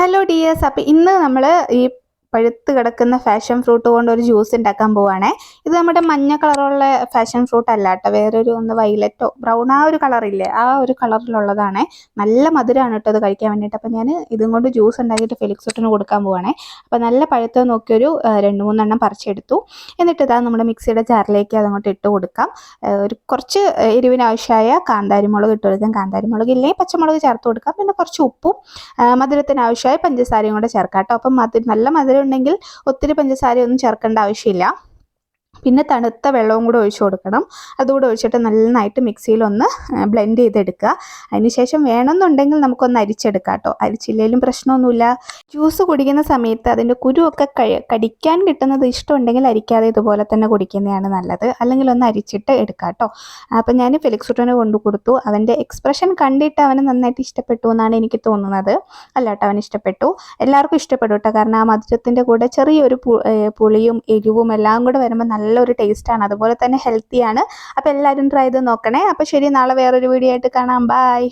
Hello dears അപ്പോൾ ഇന്ന് നമ്മൾ ഈ പഴുത്ത് കിടക്കുന്ന ഫാഷൻ ഫ്രൂട്ട് കൊണ്ട് ഒരു ജ്യൂസ് ഉണ്ടാക്കാൻ പോവാണേ. ഇത് നമ്മുടെ മഞ്ഞ കളറുള്ള ഫാഷൻ ഫ്രൂട്ട് അല്ല കേട്ടോ. വേറൊരു ഒന്ന് വൈലറ്റോ ബ്രൗൺ ആ ഒരു കളറില്ലേ ആ ഒരു കളറിലുള്ളതാണ് നല്ല മധുരമാണ് കേട്ടോ അത് കഴിക്കാൻ വേണ്ടിയിട്ട്. അപ്പം ഞാൻ ഇതും കൊണ്ട് ജ്യൂസ് ഉണ്ടാക്കിയിട്ട് ഫെലിക്സൂട്ടിന് കൊടുക്കാൻ പോവാണേ. അപ്പം നല്ല പഴുത്ത് നോക്കിയൊരു രണ്ട് മൂന്നെണ്ണം പറിച്ചെടുത്തു. എന്നിട്ട് ഇതാ നമ്മുടെ മിക്സിയുടെ ജാറിലേക്ക് അതങ്ങോട്ട് ഇട്ട് കൊടുക്കാം. ഒരു കുറച്ച് എരിവിനാവശ്യമായ കാന്താരിമുളക് ഇട്ട് കൊടുക്കാം. കാന്താരിമുളക് ഇല്ലേ? പച്ചമുളക് ചേർത്ത് കൊടുക്കാം. പിന്നെ കുറച്ച് ഉപ്പും മധുരത്തിനാവശ്യമായ പഞ്ചസാരയും കൂടെ ചേർക്കാം കേട്ടോ. അപ്പം നല്ല മധുരം ഉണ്ടെങ്കിൽ ഒത്തിരി പഞ്ചസാരയൊന്നും ചേർക്കേണ്ട ആവശ്യമില്ല. പിന്നെ തണുത്ത വെള്ളവും കൂടെ ഒഴിച്ചു കൊടുക്കണം. അതുകൂടെ ഒഴിച്ചിട്ട് നന്നായിട്ട് മിക്സിയിൽ ഒന്ന് ബ്ലെൻഡ് ചെയ്തെടുക്കുക. അതിനുശേഷം വേണമെന്നുണ്ടെങ്കിൽ നമുക്കൊന്ന് അരിച്ചെടുക്കാം കേട്ടോ. അരിച്ചില്ലെങ്കിലും പ്രശ്നമൊന്നുമില്ല. ജ്യൂസ് കുടിക്കുന്ന സമയത്ത് അതിന്റെ കുരുവൊക്കെ കടിക്കാൻ കിട്ടുന്നത് ഇഷ്ടമുണ്ടെങ്കിൽ അരിക്കാതെ ഇതുപോലെ തന്നെ കുടിക്കുന്നതാണ് നല്ലത്. അല്ലെങ്കിൽ ഒന്ന് അരിച്ചിട്ട് എടുക്കാം കേട്ടോ. അപ്പം ഞാൻ ഫെലിക്സുട്ടന് കൊണ്ടു കൊടുത്തു. അവന്റെ എക്സ്പ്രഷൻ കണ്ടിട്ട് അവന് നന്നായിട്ട് ഇഷ്ടപ്പെട്ടു എന്നാണ് എനിക്ക് തോന്നുന്നത്. അല്ല അവൻ ഇഷ്ടപ്പെട്ടു. എല്ലാവർക്കും ഇഷ്ടപ്പെട്ടു കേട്ടോ. കാരണം ആ മധുരത്തിന്റെ കൂടെ ചെറിയൊരു പുളിയും എരിവും എല്ലാം കൂടെ വരുമ്പോൾ നല്ലൊരു ടേസ്റ്റാണ് അതുപോലെ തന്നെ ഹെൽത്തിയാണ് അപ്പോൾ എല്ലാവരും ട്രൈ ചെയ്ത് നോക്കണേ. അപ്പോൾ ശരി നാളെ വേറൊരു വീഡിയോ ആയിട്ട് കാണാം. ബൈ